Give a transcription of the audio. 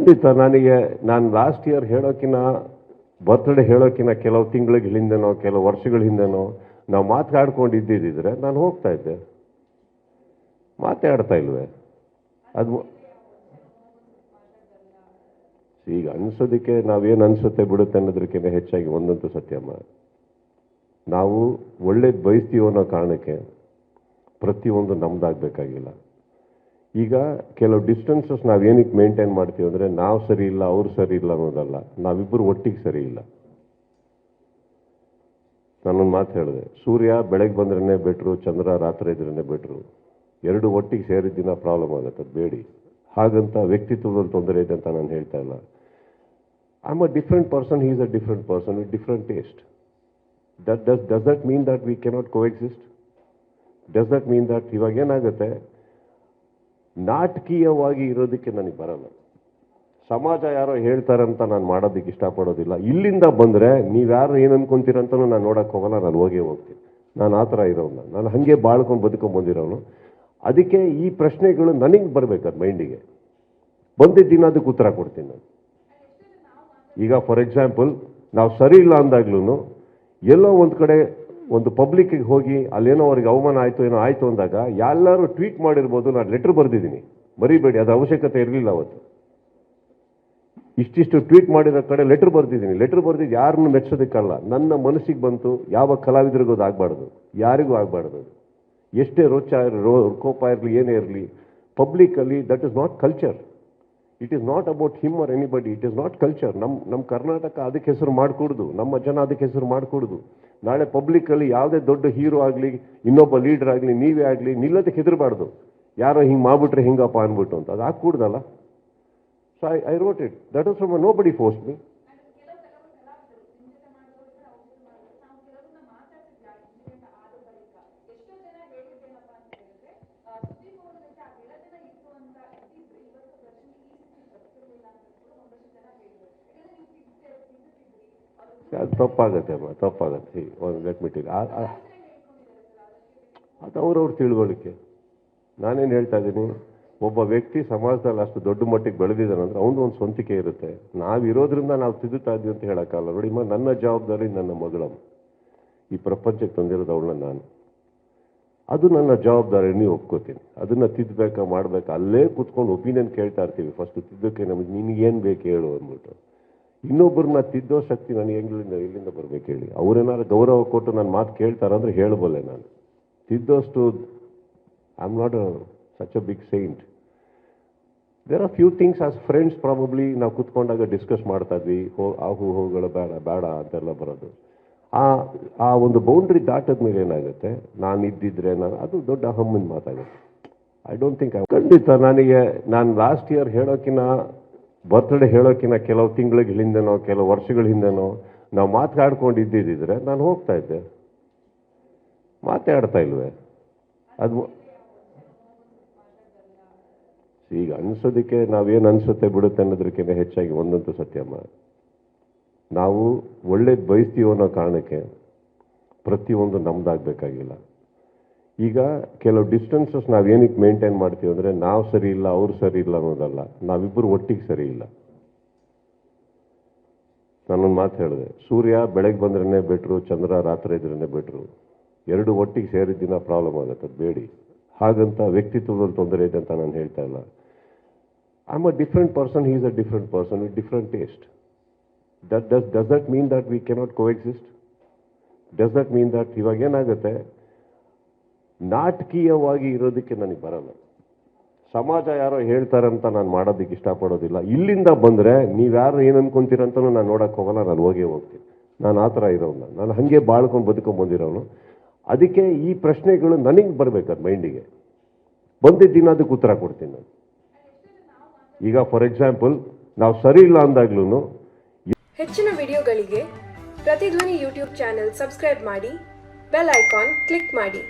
ಖಂಡಿತ ನನಗೆ, ನಾನು ಲಾಸ್ಟ್ ಇಯರ್ ಹೇಳೋಕಿನ ಬರ್ತ್ಡೇ ಹೇಳೋಕಿನ ಕೆಲವು ತಿಂಗಳಿಗೆ ಹಿಂದೆನೋ ಕೆಲವು ವರ್ಷಗಳ ಹಿಂದೆನೋ ನಾವು ಮಾತಾಡ್ಕೊಂಡು ಇದ್ದಿದ್ದಿದ್ರೆ ನಾನು ಹೋಗ್ತಾ ಇದ್ದೆ. ಮಾತಾಡ್ತಾ ಇಲ್ವೇ? ಅದು ಈಗ ಅನ್ಸೋದಕ್ಕೆ ನಾವೇನು ಅನಿಸುತ್ತೆ ಬಿಡುತ್ತೆ ಅನ್ನೋದಕ್ಕಿಂತ ಹೆಚ್ಚಾಗಿ ಒಂದಂತೂ ಸತ್ಯಮ್ಮ ನಾವು ಒಳ್ಳೇದು ಬಯಸ್ತೀವೋ ಅನ್ನೋ ಕಾರಣಕ್ಕೆ ಪ್ರತಿಯೊಂದು ನಮ್ದಾಗಬೇಕಾಗಿಲ್ಲ. ಈಗ ಕೆಲವು ಡಿಸ್ಟೆನ್ಸಸ್ ನಾವು ಏನಕ್ಕೆ ಮೇಂಟೈನ್ ಮಾಡ್ತೀವಿ ಅಂದರೆ ನಾವು ಸರಿ ಇಲ್ಲ, ಅವ್ರು ಸರಿ ಇಲ್ಲ ಅನ್ನೋದಲ್ಲ. ನಾವಿಬ್ಬರು ಒಟ್ಟಿಗೆ ಸರಿ ಇಲ್ಲ. ನಾನೊಂದು ಮಾತು ಹೇಳಿದೆ. ಸೂರ್ಯ ಬೆಳಗ್ಗೆ ಬಂದ್ರೇ ಬೆಟ್ರು ಚಂದ್ರ ರಾತ್ರಿ ಇದ್ರೇ ಬೆಟ್ರು ಎರಡು ಒಟ್ಟಿಗೆ ಸೇರಿದ್ದಿನ ಪ್ರಾಬ್ಲಮ್ ಆಗುತ್ತೆ ಬೇಡಿ. ಹಾಗಂತ ವ್ಯಕ್ತಿತ್ವದಲ್ಲಿ ತೊಂದರೆ ಇದೆ ಅಂತ ನಾನು ಹೇಳ್ತಾ ಇಲ್ಲ. Am a different person he's a different person with different taste that does does that mean that we cannot coexist does that mean that ಇವಾಗ ಏನಾಗುತ್ತೆ? ನಾಟಕೀಯವಾಗಿ ಇರೋದಕ್ಕೆ ನನಗೆ ಬರಲ್ಲ. ಸಮಾಜ ಯಾರೋ ಹೇಳ್ತಾರಂತ ನಾನು ಮಾಡೋದಕ್ಕೆ ಇಷ್ಟಪಡೋದಿಲ್ಲ. ಇಲ್ಲಿಂದ ಬಂದರೆ ನೀವ್ಯಾರು ಏನು ಅನ್ಕೊಂತೀರಂತನೂ ನಾನು ನೋಡೋಕ್ಕೆ ಹೋಗಲ್ಲ, ನಾನು ಹೋಗೇ ಹೋಗ್ತೀನಿ. ನಾನು ಆ ಥರ ಇರೋನು ನಾನು ಹಾಗೆ ಬಾಳ್ಕೊಂಡು ಬದುಕೊಂಡು ಬಂದಿರೋನು ಅದಕ್ಕೆ ಈ ಪ್ರಶ್ನೆಗಳು ನನಗೆ ಬರಬೇಕು ಮೈಂಡಿಗೆ. ಬಂದಿದ್ದ ದಿನ ಅದಕ್ಕೆ ಉತ್ತರ ಕೊಡ್ತೀನಿ ನಾನು. ಈಗ ಫಾರ್ ಎಕ್ಸಾಂಪಲ್ ನಾವು ಸರಿ ಇಲ್ಲ ಅಂದಾಗ್ಲೂ ಎಲ್ಲೋ ಒಂದು ಕಡೆ ಒಂದು ಪಬ್ಲಿಕ್ಕಿಗೆ ಹೋಗಿ ಅಲ್ಲೇನೋ ಅವ್ರಿಗೆ ಅವಮಾನ ಆಯಿತು, ಏನೋ ಆಯಿತು ಅಂದಾಗ ಎಲ್ಲರೂ ಟ್ವೀಟ್ ಮಾಡಿರ್ಬೋದು, ನಾನು ಲೆಟ್ರ್ ಬರೆದಿದ್ದೀನಿ. ಮರಿಬೇಡಿ ಅದು ಅವಶ್ಯಕತೆ ಇರಲಿಲ್ಲ ಅವತ್ತು. ಇಷ್ಟಿಷ್ಟು ಟ್ವೀಟ್ ಮಾಡಿರೋ ಕಡೆ ಲೆಟ್ರ್ ಬರೆದಿದ್ದೀನಿ. ಲೆಟ್ರ್ ಬರೆದಿದ್ದು ಯಾರನ್ನು ಮೆಚ್ಚೋದಕ್ಕಲ್ಲ ನನ್ನ ಮನಸ್ಸಿಗೆ ಬಂತು, ಯಾವ ಕಲಾವಿದರಿಗೂ ಅದು ಆಗಬಾರ್ದು. ಯಾರಿಗೂ ಆಗಬಾರ್ದು ಎಷ್ಟೇ ರೋಚ ರೋ ಕೋಪ ಇರಲಿ, ಏನೇ ಇರಲಿ publicly that is not culture it is not about him or anybody it is not culture ನಮ್ಮ ನಮ್ಮ ಕರ್ನಾಟಕ ಅದಕ್ಕೆ ಹೆಸರು ಮಾಡಿಕೊಡುದು. ನಮ್ಮ ಜನ ಅದಕ್ಕೆ ಹೆಸರು ಮಾಡಿಕೊಡುದು. ನಾಳೆ ಪಬ್ಲಿಕ್ಕಲ್ಲಿ ಯಾವುದೇ ದೊಡ್ಡ ಹೀರೋ ಆಗಲಿ, ಇನ್ನೊಬ್ಬ ಲೀಡರ್ ಆಗಲಿ, ನೀವೇ ಆಗಲಿ, ನಿಲ್ಲೋದಕ್ಕೆ ಹೆದರಬಾರ್ದು. ಯಾರೋ ಹಿಂಗೆ ಮಾಡ್ಬಿಟ್ರೆ ಹಿಂಗಪ್ಪ ಅಂದ್ಬಿಟ್ಟು ಅಂತ. ಅದು ಹಾಕ್ಕೂಡ್ದಲ್ಲ. So I I wrote it that is from nobody force me ಅದು ತಪ್ಪಾಗತ್ತೆ ಅಮ್ಮ, ತಪ್ಪಾಗತ್ತೆ. ಒಂದು ಲೆಟ್ ಮೀಟಿಂಗ್ ಅದು ಅವ್ರವ್ರ ತಿಳುವಳಿಕೆ. ನಾನೇನು ಹೇಳ್ತಾ ಇದ್ದೀನಿ, ಒಬ್ಬ ವ್ಯಕ್ತಿ ಸಮಾಜದಲ್ಲಿ ಅಷ್ಟು ದೊಡ್ಡ ಮಟ್ಟಿಗೆ ಬೆಳೆದಿದ್ದಾನೆ ಅಂದ್ರೆ ಅವನು ಒಂದು ಸ್ವಂತಿಕೆ ಇರುತ್ತೆ. ನಾವಿರೋದ್ರಿಂದ ನಾವು ತಿದ್ದುತ್ತಾ ಇದ್ದೀವಿ ಅಂತ ಹೇಳೋಕ್ಕಲ್ಲ ನೋಡಿಮ್ಮ ನನ್ನ ಜವಾಬ್ದಾರಿ ನನ್ನ ಮಗಳಮ್ಮ ಈ ಪ್ರಪಂಚಕ್ಕೆ ತಂದಿರೋದು ಅವಳನ್ನ ನಾನು. ಅದು ನನ್ನ ಜವಾಬ್ದಾರಿ, ನೀವು ಒಪ್ಕೋತೀನಿ. ಅದನ್ನು ತಿದ್ದಬೇಕಾ ಮಾಡಬೇಕಾ ಅಲ್ಲೇ ಕೂತ್ಕೊಂಡು ಒಪಿನಿಯನ್ ಕೇಳ್ತಾ ಇರ್ತೀವಿ. ಫಸ್ಟ್ ತಿದ್ದಕ್ಕೆ ನಮಗೆ ನಿನಗೇನು ಬೇಕು ಹೇಳು ಅಂದ್ಬಿಟ್ಟು. ಇನ್ನೊಬ್ಬರನ್ನ ತಿದ್ದೋ ಶಕ್ತಿ ನನಗೆ ಹೆಂಗ್ಲಿಂದ ಎಲ್ಲಿಂದ ಬರ್ಬೇಕು ಹೇಳಿ. ಅವ್ರೇನಾದ್ರು ಗೌರವ ಕೊಟ್ಟು ನನ್ನ ಮಾತು ಕೇಳ್ತಾರಂದ್ರೆ ಹೇಳಬಲ್ಲೆ ನಾನು. ತಿದ್ದೋಷ್ಟು I am not such a big saint there are few things as friends probably ನಾವು ಕುತ್ಕೊಂಡಾಗ ಡಿಸ್ಕಸ್ ಮಾಡ್ತಾ ಇದ್ವಿ. ಹೋ ಹೂ ಹೋಗಳು ಬೇಡ ಬೇಡ ಅಂತೆಲ್ಲ ಬರೋದು. ಆ ಆ ಒಂದು ಬೌಂಡ್ರಿ ದಾಟದ ಮೇಲೆ ಏನಾಗುತ್ತೆ? ನಾನು ಇದ್ದಿದ್ರೆ ನಾನು, ಅದು ದೊಡ್ಡ ಅಹಮ್ಮಿನ ಮಾತಾಗುತ್ತೆ. ಐ ಡೋಂಟ್ ಥಿಂಕ್ ಖಂಡಿತ ನನಗೆ, ನಾನು ಲಾಸ್ಟ್ ಇಯರ್ ಹೇಳೋಕಿನ ಬರ್ತ್ಡೇ ಹೇಳೋಕ್ಕಿಂತ ಕೆಲವು ತಿಂಗಳ ಹಿಂದೆನೋ ಕೆಲವು ವರ್ಷಗಳ ಹಿಂದೆನೋ ನಾವು ಮಾತಾಡ್ಕೊಂಡು ಇದ್ದಿದ್ದಿದ್ರೆ ನಾನು ಹೋಗ್ತಾ ಇದ್ದೆ. ಮಾತಾಡ್ತಾ ಇಲ್ವೇ? ಅದು ಈಗ ಅನಿಸೋದಕ್ಕೆ ನಾವೇನು ಅನಿಸುತ್ತೆ ಬಿಡುತ್ತೆ ಅನ್ನೋದಕ್ಕಿಂತ ಹೆಚ್ಚಾಗಿ ಒಂದಂತೂ ಸತ್ಯಮ್ಮ ನಾವು ಒಳ್ಳೇದು ಬಯಸ್ತೀವೋ ಅನ್ನೋ ಕಾರಣಕ್ಕೆ ಪ್ರತಿಯೊಂದು ನಮ್ದಾಗಬೇಕಾಗಿಲ್ಲ. ಈಗ ಕೆಲವು ಡಿಸ್ಟೆನ್ಸಸ್ ನಾವು ಏನಕ್ಕೆ ಮೇಂಟೈನ್ ಮಾಡ್ತೀವಿ ಅಂದರೆ ನಾವು ಸರಿ ಇಲ್ಲ, ಅವ್ರು ಸರಿ ಇಲ್ಲ ಅನ್ನೋದಲ್ಲ. ನಾವಿಬ್ಬರು ಒಟ್ಟಿಗೆ ಸರಿ ಇಲ್ಲ. ನಾನೊಂದು ಮಾತು ಹೇಳಿದೆ. ಸೂರ್ಯ ಬೆಳಗ್ಗೆ ಬಂದ್ರೇ ಬೆಟ್ರು ಚಂದ್ರ ರಾತ್ರಿ ಇದ್ರೇ ಬೆಟ್ರು ಎರಡು ಒಟ್ಟಿಗೆ ಸೇರಿದ್ದಿನ ಪ್ರಾಬ್ಲಮ್ ಆಗುತ್ತೆ ಬೇಡಿ. ಹಾಗಂತ ವ್ಯಕ್ತಿತ್ವದಲ್ಲಿ ತೊಂದರೆ ಇದೆ ಅಂತ ನಾನು ಹೇಳ್ತಾ ಇಲ್ಲ. Am a different person is a different person with different taste that does does that mean that we cannot coexist does that mean that ಇವಾಗ ಏನಾಗುತ್ತೆ? ನಾಟಕೀಯವಾಗಿ ಇರೋದಕ್ಕೆ ನನಗೆ ಬರಲ್ಲ. ಸಮಾಜ ಯಾರೋ ಹೇಳ್ತಾರಂತ ನಾನು ಮಾಡೋದಕ್ಕೆ ಇಷ್ಟಪಡೋದಿಲ್ಲ. ಇಲ್ಲಿಂದ ಬಂದರೆ ನೀವ್ಯಾರು ಏನು ಅನ್ಕೊಂತೀರಂತನೂ ನಾನು ನೋಡಕ್ಕೆ ಹೋಗಲ್ಲ, ನಾನು ಹೋಗೇ ಹೋಗ್ತೀನಿ. ನಾನು ಆ ಥರ ಇರೋನು ನಾನು ಹಾಗೆ ಬಾಳ್ಕೊಂಡು ಬದುಕೊಂಡು ಬಂದಿರೋನು ಅದಕ್ಕೆ ಈ ಪ್ರಶ್ನೆಗಳು ನನಗೆ ಬರಬೇಕು ಮೈಂಡಿಗೆ. ಬಂದಿದ್ದ ದಿನ ಅದಕ್ಕೆ ಉತ್ತರ ಕೊಡ್ತೀನಿ ನಾನು. ಈಗ ಫಾರ್ ಎಕ್ಸಾಂಪಲ್, ನಾವು ಸರಿ ಇಲ್ಲ ಅಂದಾಗ್ಲೂ ಹೆಚ್ಚಿನ ವಿಡಿಯೋಗಳಿಗೆ ಪ್ರತಿಧ್ವನಿ ಯೂಟ್ಯೂಬ್ ಚಾನೆಲ್ ಸಬ್ಸ್ಕ್ರೈಬ್ ಮಾಡಿ, ಬೆಲ್ ಐಕಾನ್ ಕ್ಲಿಕ್ ಮಾಡಿ.